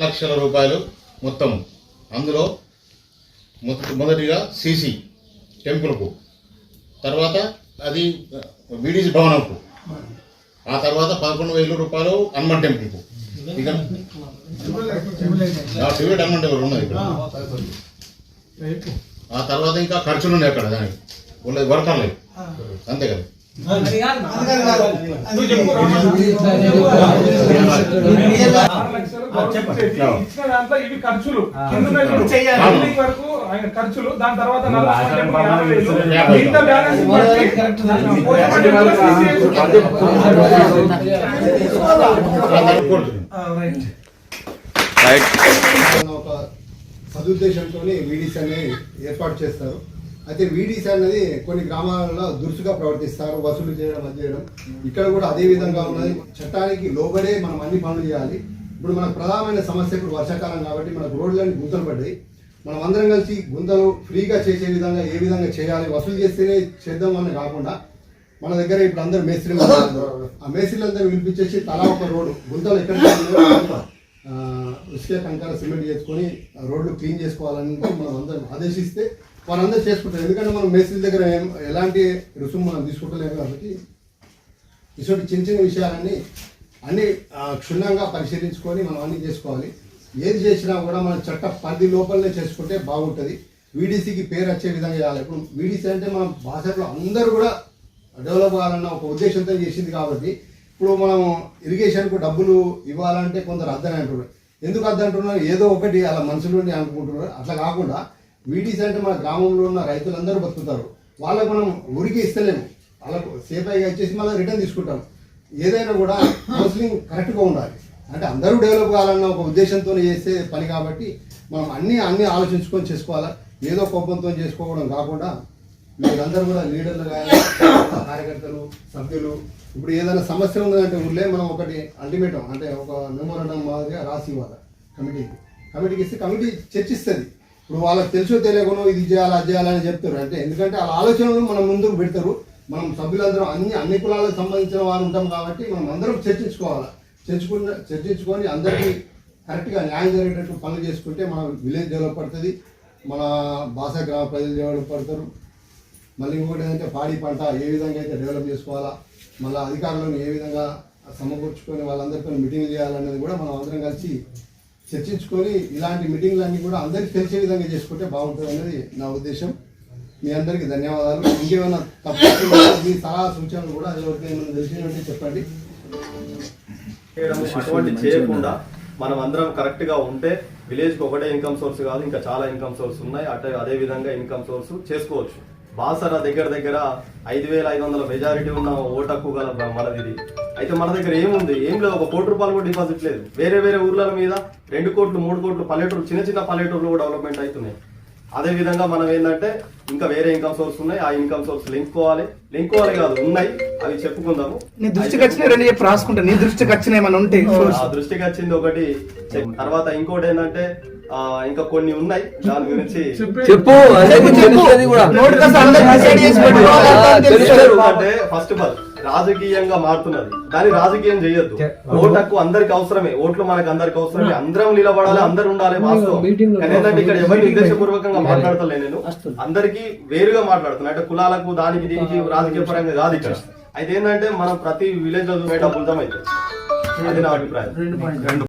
లక్షల రూపాయలు మొత్తం. అందులో మొదటిగా సిసి టెంపుల్కు. తర్వాత అది విడిసి భవనంకు. ఆ తర్వాత పదకొండు వేల రూపాయలు హనుమాన్ టెంపుల్కు. ఇక సివిల్ హనుమాన్ టెంపుల్ ఉన్నది ఇక్కడ. ఆ తర్వాత ఇంకా ఖర్చులు ఉన్నాయి అక్కడ దానికి. వర్కర్లేదు అంతే కదా. ఇవి ఖర్చులు. వరకు ఆయన దాని తర్వాత ఒక సదుద్దేశంతో వీడీసీ ఏర్పాటు చేస్తారు. అయితే వీడీసీ అనేది కొన్ని గ్రామాలలో దురుసుగా ప్రవర్తిస్తారు వసూలు చేయడం అది చేయడం. ఇక్కడ కూడా అదే విధంగా ఉన్నది. చట్టానికి లోబడే మనం అన్ని పనులు చేయాలి. ఇప్పుడు మనకు ప్రధానమైన సమస్య ఇప్పుడు వర్షాకాలం కాబట్టి మనకు రోడ్లన్నీ గుంతలు పడ్డాయి. మనం అందరం కలిసి గుంతలు ఫ్రీగా చేసే విధంగా ఏ విధంగా చేయాలి వసూలు చేస్తేనే చేద్దాం అని కాకుండా మన దగ్గర ఇప్పుడు అందరూ మేస్త్రీలు ఆ ఆ మేస్త్రీలందరూ వినిపించేసి తలా ఒక రోడ్డు గుంతలు ఎక్కడ ఇసుక కంకర సిమెంట్ చేసుకొని రోడ్లు క్లీన్ చేసుకోవాలని మనం అందరం ఆదేశిస్తే వాళ్ళందరూ చేసుకుంటారు. ఎందుకంటే మనం మేస్త్రి దగ్గర ఏం ఎలాంటి రుసుము మనం తీసుకుంటలేము కాబట్టి ఇటువంటి చిన్న చిన్న విషయాలన్నీ అన్ని క్షుణ్ణంగా పరిశీలించుకొని మనం అన్ని చేసుకోవాలి. ఏది చేసినా కూడా మన చట్ట పరిధి లోపలనే చేసుకుంటే బాగుంటుంది. వీడీసీకి పేరు వచ్చే విధంగా చేయాలి. ఇప్పుడు వీడీసీ అంటే మన భాషలో అందరూ కూడా డెవలప్ కావాలన్న ఒక ఉద్దేశంతో చేసింది కాబట్టి ఇప్పుడు మనం ఇరిగేషన్కు డబ్బులు ఇవ్వాలంటే కొందరు అద్దని అంటున్నారు. ఎందుకు అద్దంటున్నారు ఏదో ఒకటి అలా మనుషులు అనుకుంటున్నారు. అట్లా కాకుండా వీడీసీ అంటే మన గ్రామంలో ఉన్న రైతులందరూ బతుకుతారు. వాళ్ళకు మనం ఉరికి ఇస్తలేము. వాళ్ళకు సేఫ్ అయ్యి వచ్చేసి మళ్ళీ రిటర్న్ తీసుకుంటాం. ఏదైనా కూడా కౌన్సిలింగ్ కరెక్ట్గా ఉండాలి. అంటే అందరూ డెవలప్ కావాలన్న ఒక ఉద్దేశంతో చేసే పని కాబట్టి మనం అన్ని అన్నీ ఆలోచించుకొని చేసుకోవాలా? ఏదో కోపంతో చేసుకోవడం కాకుండా మీరందరూ కూడా లీడర్లు కానీ కార్యకర్తలు సభ్యులు ఇప్పుడు ఏదైనా సమస్య ఉందంటే ఊళ్ళే మనం ఒకటి అల్టిమేటం అంటే ఒక మెమోరండం మాదిరిగా రాసి ఇవ్వాలి. కమిటీకి. కమిటీకి ఇస్తే కమిటీ చర్చిస్తుంది. ఇప్పుడు వాళ్ళకి తెలుసో తెలియకుండా ఇది చేయాలి అది చేయాలని చెప్తారు. అంటే ఎందుకంటే వాళ్ళ ఆలోచనలు మనం ముందుకు పెడతారు. మనం సభ్యులందరం అన్ని అన్ని కులాలకు సంబంధించిన వారు ఉంటాం కాబట్టి మనం అందరం చర్చించుకోవాలి. చర్చించుకున్న చర్చించుకొని అందరికీ కరెక్ట్గా న్యాయం జరిగేటట్టు పనులు చేసుకుంటే మన విలేజ్ డెవలప్ పడుతుంది. మన భాష గ్రామ ప్రజలు డెవలప్ పడతారు. మళ్ళీ ఇంకోటి ఏంటంటే పాడి పంట ఏ విధంగా అయితే డెవలప్ చేసుకోవాలా మళ్ళీ అధికారులను ఏ విధంగా సమకూర్చుకొని వాళ్ళందరితో మీటింగ్ చేయాలనేది కూడా మనం అందరం కలిసి చర్చించుకొని ఇలాంటి మీటింగ్లన్నీ కూడా అందరికీ తెలిసే విధంగా చేసుకుంటే బాగుంటుంది అనేది నా ఉద్దేశం. మీ అందరికీ ధన్యవాదాలు. ఇంకేమైనా తప్పు మీ సలహా సూచనలు కూడా ఎవరికి ఏమైనా తెలిసినట్టు చెప్పండి. అటువంటి చేయకుండా మనం అందరం కరెక్ట్గా ఉంటే విలేజ్కి ఒకటే ఇన్కమ్ సోర్స్ కాదు ఇంకా చాలా ఇన్కమ్ సోర్స్ ఉన్నాయి. అటే అదే విధంగా ఇన్కమ్ సోర్స్ చేసుకోవచ్చు. బాసరా దగ్గర దగ్గర ఐదు వేల ఐదు వందల మెజారిటీ ఉన్న ఓటక్కు గల మనది ఇది. అయితే మన దగ్గర ఏముంది? ఏం లేదు. ఒక కోటి రూపాయలు కూడా డిపాజిట్ లేదు. వేరే వేరే ఊర్ల మీద రెండు కోట్లు మూడు కోట్లు పల్లెటూరు చిన్న చిన్న పల్లెటూర్లు కూడా డెవలప్మెంట్ అవుతున్నాయి. అదే విధంగా మనం ఏంటంటే ఇంకా వేరే ఇన్కమ్ సోర్స్ ఉన్నాయి. ఆ ఇన్కమ్ సోర్స్ లింకోవాలి లింకోవాలి కాదు ఉన్నాయి. అవి చెప్పుకుందాము. నీ దృష్టికి వచ్చిన రెండు చెప్పి రాసుకుంటా. నీ దృష్టికి వచ్చిన ఏమైనా ఉంటే ఆ దృష్టికి వచ్చింది ఒకటి. తర్వాత ఇంకోటి ఏంటంటే ఇంకా కొన్ని ఉన్నాయి. దాని గురించి చెప్పు. అంటే ఫస్ట్ ఆఫ్ ఆల్ రాజకీయంగా మారుతున్నది. దాన్ని రాజకీయం చేయొద్దు. ఓటు హక్కు అందరికి అవసరమే. ఓట్లు మనకు అందరికి అవసరమే. అందరం నిలబడాలి అందరు ఉండాలి వాస్తవం కానీ ఏంటంటే ఇక్కడ ఎవరిని ఉద్దేశపూర్వకంగా మాట్లాడతలే నేను. అందరికి వేరుగా మాట్లాడుతున్నా. అంటే కులాలకు దానికి దీనికి రాజకీయ పరంగా కాదు ఇక్కడ. అయితే ఏంటంటే మనం ప్రతి విలేజ్లో చూసే డబ్బులతో అయితే అది నా అభిప్రాయం. రెండు